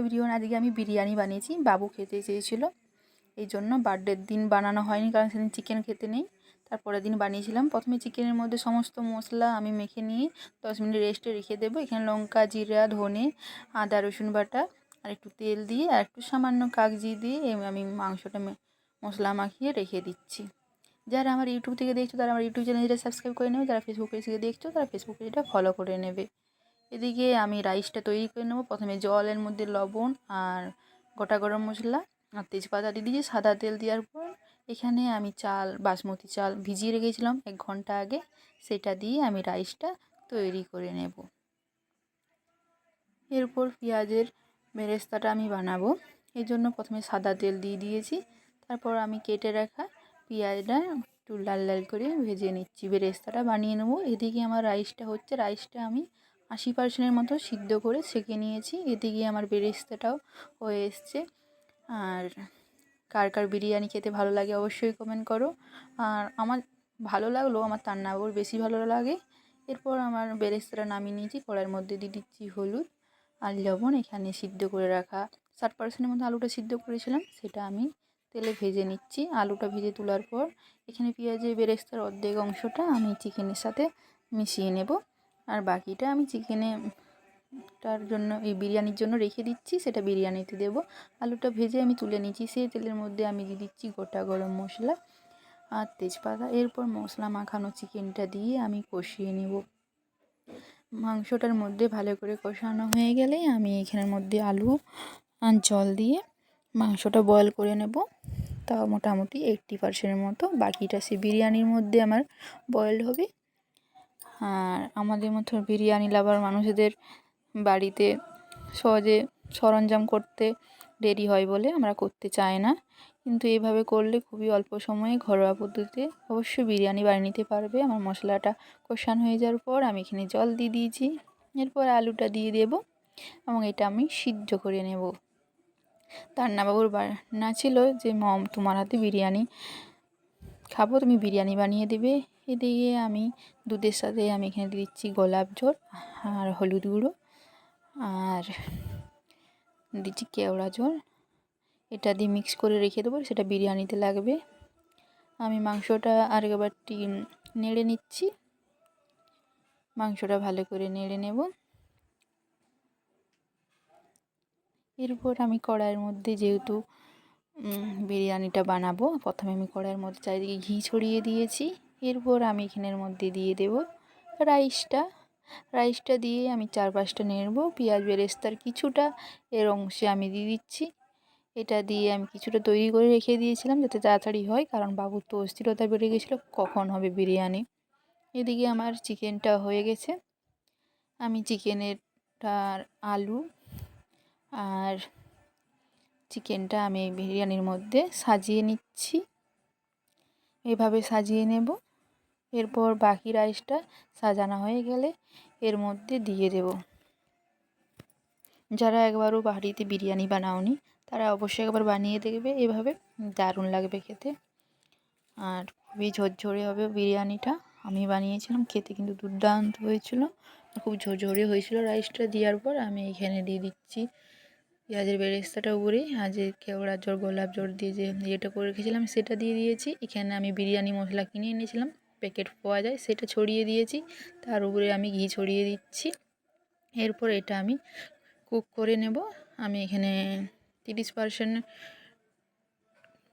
Everyone আজকে আমি বিরিয়ানি বানিয়েছি। বাবু খেতে চেয়েছিল। এই জন্য বার্থডের দিন বানানো হয়নি, কারণ সেদিন চিকেন খেতে নেই। তারপরের দিন বানিয়েছিলাম। প্রথমে চিকেনের মধ্যে সমস্ত মশলা আমি মেখে নিয়ে দশ মিনিট রেস্টে রেখে দেবো। এখানে লঙ্কা, জিরা, ধনে, আদা, রসুন বাটা আর একটু তেল দিয়ে আর একটু সামান্য কাগজি দিয়ে আমি মাংসটা মশলা মাখিয়ে রেখে দিচ্ছি। যারা আমার ইউটিউব থেকে দেখছ, তারা আমার ইউটিউব চ্যানেলটা সাবস্ক্রাইব করে নেবে। যারা ফেসবুক পেজ থেকে দেখছ, তারা ফেসবুক পেজটা ফলো করে নেবে। এদিকে আমি রাইসটা তৈরি করে নেব। প্রথমে জলের মধ্যে লবণ আর গোটা গরম মশলা আর তেজপাতা দিয়ে দিয়েছি, সাদা তেল দেওয়ার পর এখানে আমি চাল, বাসমতি চাল ভিজিয়ে রেখেছিলাম এক ঘণ্টা আগে। সেটা দিয়ে আমি রাইসটা তৈরি করে নেব। এরপর পেঁয়াজের বেরেস্তাটা আমি বানাবো। এই জন্য প্রথমে সাদা তেল দিয়ে দিয়েছি। তারপর আমি কেটে রাখা পেঁয়াজটা একটু লাল লাল করে ভেজে নিচ্ছি। বেরেস্তাটা বানিয়ে নেব। এদিকে আমার রাইসটা হচ্ছে, রাইসটা আমি আশি পার্সেন্টের মতো সিদ্ধ করে সেঁকে নিয়েছি। এতে গিয়ে আমার বেরেস্তাটাও হয়ে এসছে। আর কার কার বিরিয়ানি খেতে ভালো লাগে অবশ্যই কমেন্ট করো। আর আমার ভালো লাগল, আমার তার তান্নাবুর বেশি ভালো লাগে। এরপর আমার বেরেস্তাটা নামিয়ে নিয়েছি। কড়াইয়ের মধ্যে দিয়ে দিচ্ছি হলুদ আর লবণ। এখানে সিদ্ধ করে রাখা ষাট পার্সেন্টের মতো আলুটা সিদ্ধ করেছিলাম। সেটা আমি তেলে ভেজে নিচ্ছি। আলুটা ভেজে তোলার পর এখানে পেঁয়াজের বেরেস্তার অর্ধেক অংশটা আমি চিকেনের সাথে মিশিয়ে নেব। আর বাকিটা আমি চিকেনে তার জন্য, এই বিরিয়ানির জন্য রেখে দিচ্ছি, সেটা বিরিয়ানিতে দেবো। আলুটা ভেজে আমি তুলে নিচ্ছি সেই তেলের মধ্যে আমি দিয়ে দিচ্ছি গোটা গরম মশলা আর তেজপাতা। এরপর মশলা মাখানো চিকেনটা দিয়ে আমি কষিয়ে নেব। মাংসটার মধ্যে ভালো করে কষানো হয়ে গেলে আমি এখানের মধ্যে আলু আর জল দিয়ে মাংসটা বয়েল করে নেব। তাও মোটামুটি এইট্টি পার্সেন্টের মতো। বাকিটা সে বিরিয়ানির মধ্যে আমার বয়েল হবে। আর আমাদের মতো বিরিয়ানি লাভার মানুষদের বাড়িতে সহজে সরঞ্জাম করতে দেরি হয় বলে আমরা করতে চাই না। কিন্তু এইভাবে করলে খুবই অল্প সময়ে ঘরোয়া পদ্ধতিতে অবশ্যই বিরিয়ানি বানিয়ে নিতে পারবে। আমার মশলাটা কষানো হয়ে যাওয়ার পর আমি এখানে জল দিয়ে দিয়েছি। এরপর আলুটা দিয়ে দেব এবং এটা আমি সিদ্ধ করে নেব। তান্নাবাবুর না ছিল যে মম তোমার হাতে বিরিয়ানি খাব, তুমি বিরিয়ানি বানিয়ে দেবে। এদিকে আমি দুধের সাথে আমি এখানে দিচ্ছি গোলাপ জল আর হলুদ গুঁড়ো আর দিচ্ছি কেওড়া জল। এটা দিয়ে মিক্স করে রেখে দেবো, সেটা বিরিয়ানিতে লাগবে। আমি মাংসটা আর একবার নেড়ে নিচ্ছি। মাংসটা ভালো করে নেড়ে নেব। এরপর আমি কড়াইয়ের মধ্যে যেহেতু বিরিয়ানিটা বানাবো। প্রথমে আমি কড়াইয়ের মধ্যে চারিদিকে ঘি ছড়িয়ে দিয়েছি। এরপর আমি এখানের মধ্যে দিয়ে দেব রাইসটা। রাইসটা দিয়ে আমি চার পাঁচটা নেড়ব। পেঁয়াজ বেরেস্তার কিছুটা এর অংশে আমি দিয়ে দিচ্ছি। এটা দিয়ে আমি কিছুটা তৈরি করে রেখে দিয়েছিলাম যাতে তাড়াতাড়ি হয়, কারণ বাবুর তো অস্থিরতা বেড়ে গেছিল। কখন হবে বিরিয়ানি? এদিকে আমার চিকেনটা হয়ে গেছে। আমি চিকেনেরটার আলু আর চিকেনটা আমি এই বিরিয়ানির মধ্যে সাজিয়ে নিচ্ছি। এভাবে সাজিয়ে নেব। এরপর বাকি রাইসটা সাজানো হয়ে গেলে এর মধ্যে দিয়ে দেব। যারা একবারও বাড়িতে বিরিয়ানি বানাওনি, তারা অবশ্যই একবার বানিয়ে দেখবে। এভাবে দারুণ লাগবে খেতে। আর খুবই ঝরঝরে হবে বিরিয়ানিটা। আমি বানিয়েছিলাম, খেতে কিন্তু দুর্দান্ত হয়েছিল। খুব ঝরঝরে হয়েছিল রাইসটা দেওয়ার পর আমি এখানে দিয়ে দিচ্ছি পেঁয়াজের বেরেস্তাটা উপরে আর যে কেওড়া জল গোলাপ জল দিয়ে যে ইয়েটা করে রেখেছিলাম, সেটা দিয়ে দিয়েছি। এখানে আমি বিরিয়ানি মশলা কিনে এনেছিলাম প্যাকেট পাওয়া যায়, সেটা ছড়িয়ে দিয়েছি। তার উপরে আমি ঘি ছড়িয়ে দিচ্ছি। এরপর এটা আমি কুক করে নেব। আমি এখানে তিরিশ পার্সেন্ট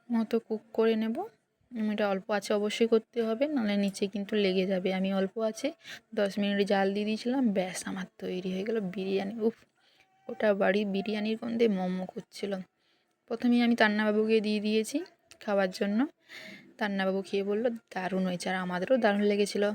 মতো কুক করে নেব। এটা অল্প আছে অবশ্যই করতে হবে, নাহলে নিচে কিন্তু লেগে যাবে। আমি অল্প আছে, দশ মিনিট জাল দিয়ে দিয়েছিলাম, ব্যাস আমার তৈরি হয়ে গেল বিরিয়ানি। উফ! ওটা বাড়ি বিরিয়ানির গন্ধে মোমো করছিল প্রথমেই আমি তান্নাবাবুকে দিয়ে দিয়েছি খাওয়ার জন্য। তান্নাবাবু খেয়ে বলল, দারুণ হয়েছে। আর আমাদেরও দারুণ লেগেছিলো।